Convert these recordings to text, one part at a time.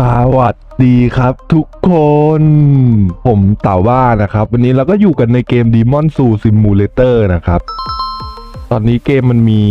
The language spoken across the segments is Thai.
สวัสดีครับทุกคน ผมเต่าว่านะครับ วันนี้เราก็อยู่กันในเกม Demon s o u Simulator นะครับ ตอนนี้เกมมันมี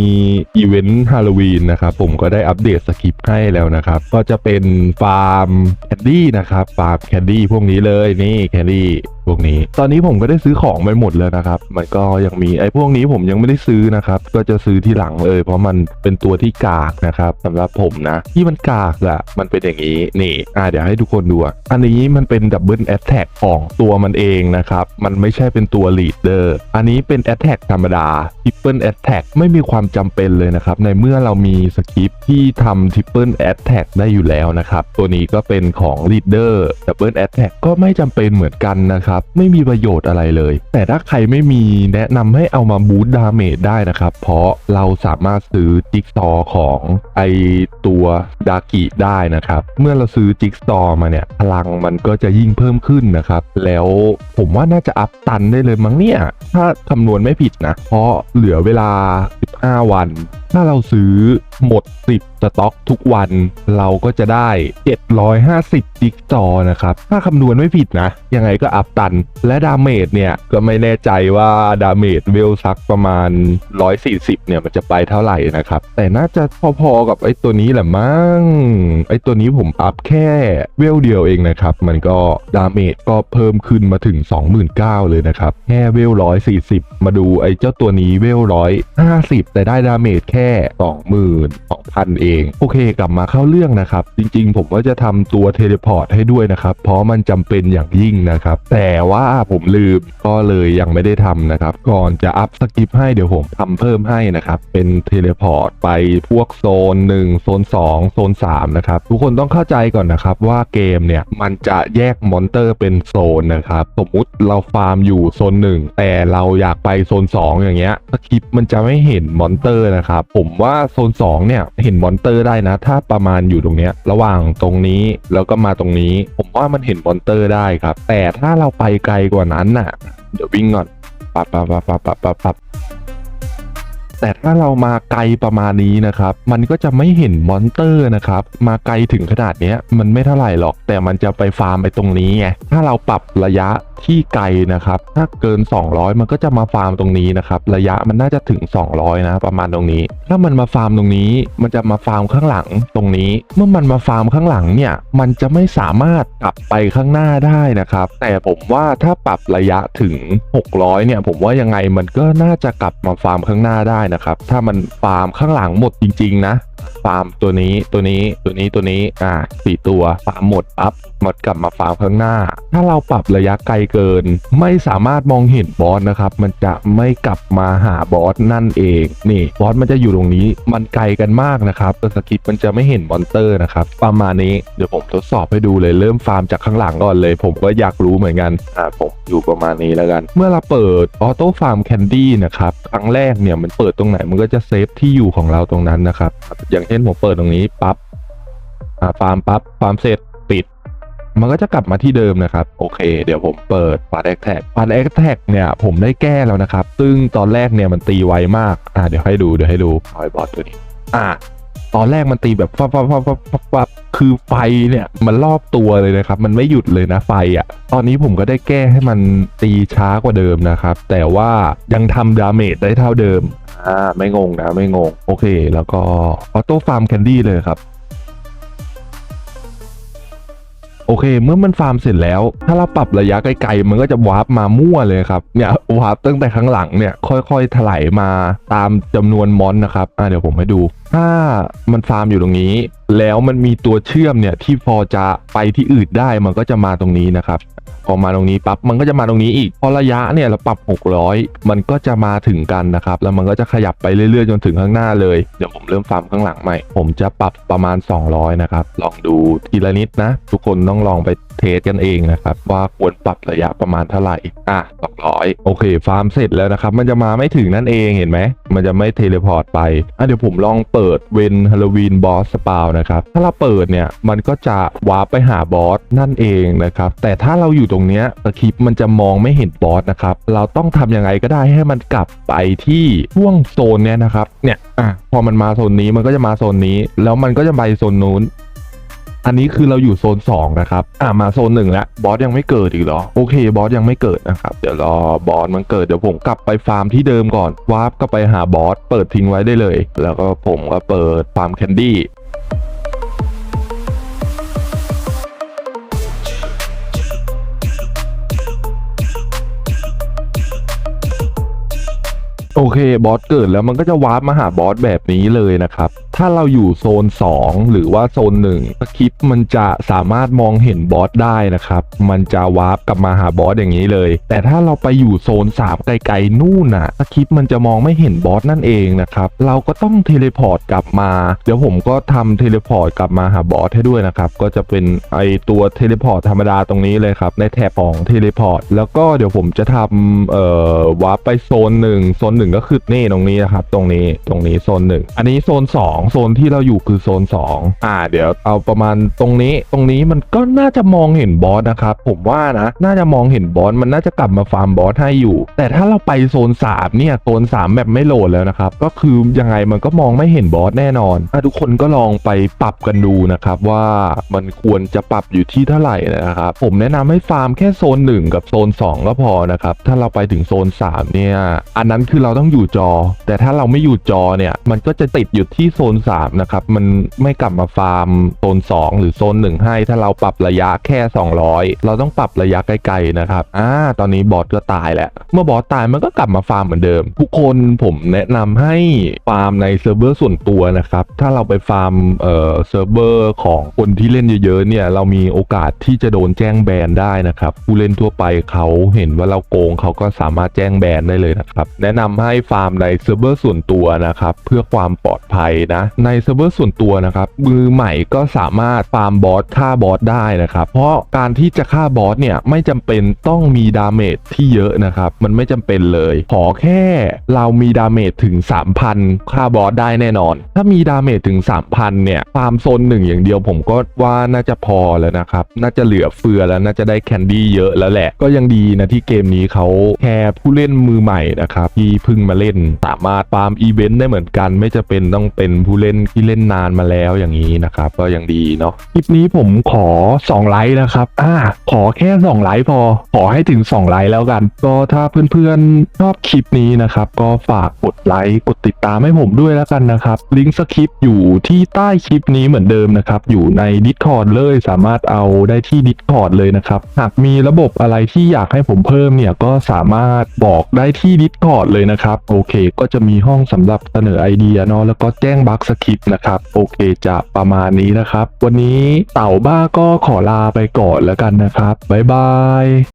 อีเวนต์ฮาโลวีนนะครับ ผมก็ได้อัปเดตสคริปต์ให้แล้วนะครับ ก็จะเป็นฟาร์มแคดดี้นะครับ ฟาร์มแคดดี้พวกนี้เลยนี่แคดดี้ วกนี้ ตอนนี้ผมก็ได้ซื้อของไปหมดแล้วนะครับ มันก็ยังมีไอ้พวกนี้ผมยังไม่ได้ซื้อนะครับ ก็จะซื้อที่หลังเลย เพราะมันเป็นตัวที่กากนะครับสำหรับผมนะ ที่มันกากอะมันเป็นอย่างนี้นี่อ่าเดี๋ยวให้ทุกคนดูอันนี้มันเป็นดับเบิลแอตแทกของตัวมันเองนะครับ มันไม่ใช่เป็นตัวลีดเดอร์อันนี้เป็นแอตแทกธรรมดาทริปเปิลแอตแทกไม่มีความจำเป็นเลยนะครับ ในเมื่อเรามีสคริปที่ทำทริปเปิลแอตแทกได้อยู่แล้วนะครับ ตัวนี้ก็เป็นของลีดเดอร์ดับเบิลแอตแทกก็ไม่จำเป็นเหมือนกันนะครับไม่มีประโยชน์อะไรเลย แต่ถ้าใครไม่มีแนะนำให้เอามาบูตดาเมจได้นะครับ เพราะเราสามารถซื้อจิ๊กซอของไอตัวดากิได้นะครับ เมื่อเราซื้อจิ๊กซอมาเนี่ย พลังมันก็จะยิ่งเพิ่มขึ้นนะครับ แล้วผมว่าน่าจะอัพตันได้เลยมั้งเนี่ย ถ้าคำนวณไม่ผิดนะ เพราะเหลือเวลา 15 วัน ถ้าเราซื้อหมด 10 สต็อกทุกวันเราก็จะได้ 750 จิ๊กซอว์นะครับ ถ้าคำนวณไม่ผิดนะ ยังไงก็อัพตันและดาเมจเนี่ย ก็ไม่แน่ใจว่าดาเมจเวลซักประมาณ 140 เนี่ยมันจะไปเท่าไหร่นะครับ แต่น่าจะพอๆกับไอ้ตัวนี้แหละมั้งไอ้ตัวนี้ผมอัพแค่เวลเดียวเองนะครับ มันก็ดาเมจก็เพิ่มขึ้นมาถึง 29,000เลยนะครับ แค่เวล140 มาดูไอ้เจ้าตัวนี้เวล150 แต่ได้ดาเมจแค่ 22,000 เอง โอเคกลับมาเข้าเรื่องนะครับ จริงๆ ผมก็จะทำตัวเทเลพอร์ตให้ด้วยนะครับ เพราะมันจำเป็นอย่างยิ่งนะครับ แต่แต่ว่าผมลืมก็เลยยังไม่ได้ทำนะครับ ก่อนจะอัพสกิปให้เดี๋ยวผมทำเพิ่มให้นะครับ เป็นเทเลพอร์ตไปพวกโซน 1 โซน 2 โซน 3 นะครับ ทุกคนต้องเข้าใจก่อนนะครับว่าเกมเนี่ยมันจะแยกมอนเตอร์เป็นโซนนะครับ สมมุติเราฟาร์มอยู่โซน 1 แต่เราอยากไปโซน 2 อย่างเงี้ยสคริปมันจะไม่เห็นมอนเตอร์นะครับผมว่าโซน 2 เนี่ยเห็นมอนเตอร์ได้นะ ถ้าประมาณอยู่ตรงเนี้ยระหว่างตรงนี้แล้วก็มาตรงนี้ผมว่ามันเห็นมอนเตอร์ได้ครับ แต่ถ้าเราไปไกลกว่านั้นน่ะ เดี๋ยววิ่งก่อน ปับปับปับปับปับปับปับ แต่ถ้าเรามาไกลประมาณนี้นะครับ มันก็จะไม่เห็นมอนเตอร์นะครับ มาไกลถึงขนาดนี้มันไม่เท่าไหร่หรอก แต่มันจะไปฟาร์มไปตรงนี้ไง ถ้าเราปรับระยะที่ไกลนะครับ ถ้าเกิน 200 มันก็จะมาฟาร์มตรงนี้นะครับ ระยะมันน่าจะถึง 200 นะ ประมาณตรงนี้ ถ้ามันมาฟาร์มตรงนี้ มันจะมาฟาร์มข้างหลังตรงนี้ เมื่อมันมาฟาร์มข้างหลังเนี่ย มันจะไม่สามารถกลับไปข้างหน้าได้นะครับ แต่ผมว่าถ้าปรับระยะถึง 600 เนี่ย ผมว่ายังไงมันก็น่าจะกลับมาฟาร์มข้างหน้าได้นะครับ ถ้ามันฟาร์มข้างหลังหมดจริง ๆ นะฟาร์มตัวนี้ตัวนี้ตัวนี้ตัวนี้อ่าสี่ตัวฟาร์มหมดปั๊บหมดกลับมาฟาร์มข้างหน้า ถ้าเราปรับระยะไกลเกิน ไม่สามารถมองเห็นบอสนะครับ มันจะไม่กลับมาหาบอสนั่นเองนี่บอสมันจะอยู่ตรงนี้มันไกลกันมากนะครับตัวสกิปมันจะไม่เห็นมอนเตอร์นะครับประมาณนี้เดี๋ยวผมทดสอบให้ดูเลยเริ่มฟาร์มจากข้างหลังก่อนเลย ผมก็อยากรู้เหมือนกันอ่าผมอยู่ประมาณนี้แล้วกัน เมื่อเราเปิดออโต้ฟาร์มแคนดี้นะครับครั้งแรกเนี่ยมันเปิดตรงไหนมันก็จะเซฟที่อยู่ของเราตรงนั้นนะครับอย่างช่นผมเปิดตรงนี้ปั๊บอ่าฟาร์มปั๊บฟาร์มเสร็จปิด มันก็จะกลับมาที่เดิมนะครับ โอเค เดี๋ยวผมเปิดฟาดแอคแท็กฟาดแอคแท็กเนี่ยผมได้แก้แล้วนะครับ ซึ่งตอนแรกเนี่ยมันตีไวมาก อ่าเดี๋ยวให้ดูเดี๋ยวให้ดูเอาไอ้บอสตัวนี้ อ่า ตอนแรกมันตีแบบฟับฟับฟับฟับฟับฟับคือไฟเนี่ยมันรอบตัวเลยนะครับ มันไม่หยุดเลยนะไฟอะ่ะ ตอนนี้ผมก็ได้แก้ให้มันตีช้ากว่าเดิมนะครับ แต่ว่ายังทำดาเมจได้เท่าเดิมอ่าไม่งงนะไม่งง โอเค แล้วก็ออโต้ฟาร์มแคนดี้เลยครับโอเค เมื่อมันฟาร์มเสร็จแล้ว ถ้าเราปรับระยะไกลๆ มันก็จะวาร์ปมามั่วเลยครับ เนี่ยวาร์ปตั้งแต่ข้างหลังเนี่ย ค่อยๆถลายมาตามจำนวนมอนนะครับ อ่าเดี๋ยวผมให้ดู ถ้ามันฟาร์มอยู่ตรงนี้ แล้วมันมีตัวเชื่อมเนี่ยที่พอจะไปที่อื่นได้มันก็จะมาตรงนี้นะครับพอมาตรงนี้ปั๊บมันก็จะมาตรงนี้อีกพอระยะเนี่ยเราปรับ 600 มันก็จะมาถึงกันนะครับ แล้วมันก็จะขยับไปเรื่อยๆ จนถึงข้างหน้าเลยเดี๋ยวผมเริ่มฟาร์มข้างหลังใหม่ ผมจะปรับประมาณ 200 นะครับ ลองดูทีละนิดนะ ทุกคนต้องลองไปเทสกันเองนะครับ ว่าควรปรับระยะประมาณเท่าไหร่อะ200 โอเค ฟาร์มเสร็จแล้วนะครับ มันจะมาไม่ถึงนั่นเองเห็นไหมมันจะไม่เทเลพอร์ตไปอะเดี๋ยวผมลองเปิดเวนฮาโลวีนบอสสปาวนะครับ ถ้าเราเปิดเนี่ยมันก็จะวาร์ปไปหาบอสนั่นเองนะครับ แต่ถ้าเราอยู่ตรงเนี้ยสคริปมันจะมองไม่เห็นบอสนะครับ เราต้องทำยังไงก็ได้ให้มันกลับไปที่ช่วงโซนเนี้ยนะครับ เนี่ยอะพอมันมาโซนนี้มันก็จะมาโซนนี้ แล้วมันก็จะไปโซนนู้น อันนี้คือเราอยู่โซน2นะครับ อ่ามาโซน1แล้วบอสยังไม่เกิดอีกเหรอ โอเคบอสยังไม่เกิดนะครับ เดี๋ยวรอบอสมันเกิดเดี๋ยวผมกลับไปฟาร์มที่เดิมก่อนวาร์ปกลับไปหาบอสเปิดทิ้งไว้ได้เลย แล้วก็ผมก็เปิดฟาร์มแคนดี้โอเคบอสเกิดแล้วมันก็จะวาร์ปมาหาบอสแบบนี้เลยนะครับ ถ้าเราอยู่โซน 2 หรือว่าโซน1สคริปมันจะสามารถมองเห็นบอสได้นะครับ มันจะวาร์ปกลับมาหาบอสอย่างนี้เลย แต่ถ้าเราไปอยู่โซน 3 ไกลๆนู่นน่ะสคริปมันจะมองไม่เห็นบอสนั่นเองนะครับ เราก็ต้องเทเลพอร์ตกลับมา เดี๋ยวผมก็ทำเทเลพอร์ตกลับมาหาบอสให้ด้วยนะครับ ก็จะเป็นไอตัวเทเลพอร์ตธรรมดาตรงนี้เลยครับในแถบของเทเลพอร์ตแล้วก็เดี๋ยวผมจะทำเอ่อวาร์ปไปโซนหนึ่งโซนหนึ่งก็คือนี่ตรงนี้นะครับตรงนี้ตรงนี้โซนหนึ่งอันนี้โซน2โซนที่เราอยู่คือโซน 2 อ่า เดี๋ยวเอาประมาณตรงนี้ ตรงนี้มันก็น่าจะมองเห็นบอสนะครับ ผมว่านะ น่าจะมองเห็นบอส มันน่าจะกลับมาฟาร์มบอสให้อยู่ แต่ถ้าเราไปโซน 3 เนี่ย โซน 3 แบบไม่โหลดแล้วนะครับ ก็คือยังไงมันก็มองไม่เห็นบอสแน่นอนอะทุกคนก็ลองไปปรับกันดูนะครับว่ามันควรจะปรับอยู่ที่เท่าไหร่นะครับ ผมแนะนำให้ฟาร์มแค่โซน 1 กับโซน 2 ก็พอนะครับ ถ้าเราไปถึงโซน 3 เนี่ย อันนั้นคือเราต้องอยู่จอ แต่ถ้าเราไม่อยู่จอเนี่ย มันก็จะติดอยู่ที่โซน3นะครับ มันไม่กลับมาฟาร์มโซน 2 หรือโซน 1 ให้ ถ้าเราปรับระยะแค่ 200 เราต้องปรับระยะไกลๆนะครับอ่าตอนนี้บอสก็ตายแล้ว เมื่อบอสตายมันก็กลับมาฟาร์มเหมือนเดิม ทุกคนผมแนะนำให้ฟาร์มในเซิร์ฟเวอร์ส่วนตัวนะครับ ถ้าเราไปฟาร์มเอ่อเซิร์ฟเวอร์ของคนที่เล่นเยอะๆเนี่ยเรามีโอกาสที่จะโดนแจ้งแบนได้นะครับผู้เล่นทั่วไปเขาเห็นว่าเราโกงเขาก็สามารถแจ้งแบนได้เลยนะครับ แนะนำให้ฟาร์มในเซิร์ฟเวอร์ส่วนตัวนะครับ เพื่อความปลอดภัยนะในเซิร์ฟเวอร์ส่วนตัวนะครับมือใหม่ก็สามารถฟาร์มบอสฆ่าบอสได้นะครับเพราะการที่จะฆ่าบอสเนี่ยไม่จำเป็นต้องมีดาเมจที่เยอะนะครับมันไม่จำเป็นเลย ขอแค่เรามีดาเมจถึง 3,000ฆ่าบอสได้แน่นอน ถ้ามีดาเมจถึง 3,000เนี่ยฟาร์มโซนหนึ่งอย่างเดียวผมก็ว่าน่าจะพอแล้วนะครับน่าจะเหลือเฟือแล้วน่าจะได้แคนดี้เยอะแล้วแหละ ก็ยังดีนะที่เกมนี้เขาแค่ผู้เล่นมือใหม่นะครับที่เพิ่งมาเล่นสามารถฟาร์มอีเวนต์ได้เหมือนกัน ไม่จะเป็นต้องเป็นผเล่นที่เล่นนานมาแล้วอย่างนี้นะครับ ก็ยังดีเนาะคลิปนี้ผมขอ 2 ไลค์นะครับอ่าขอแค่ 2 ไลค์พอ ขอให้ถึง 2 ไลค์แล้วกัน ก็ถ้าเพื่อนๆชอบคลิปนี้นะครับ ก็ฝากกดไลค์กดติดตามให้ผมด้วยแล้วกันนะครับ ลิงก์สคริปต์อยู่ที่ใต้คลิปนี้เหมือนเดิมนะครับ อยู่ใน Discord เลยสามารถเอาได้ที่ Discord เลยนะครับหากมีระบบอะไรที่อยากให้ผมเพิ่มเนี่ยก็สามารถบอกได้ที่ Discord เลยนะครับ โอเค ก็จะมีห้องสำหรับเสนอไอเดียเนาะแล้วก็แจ้งบั๊กสคริปต์นะครับ โอเคจะประมาณนี้นะครับ วันนี้เต่าบ้าก็ขอลาไปก่อนแล้วกันนะครับ บ๊ายบาย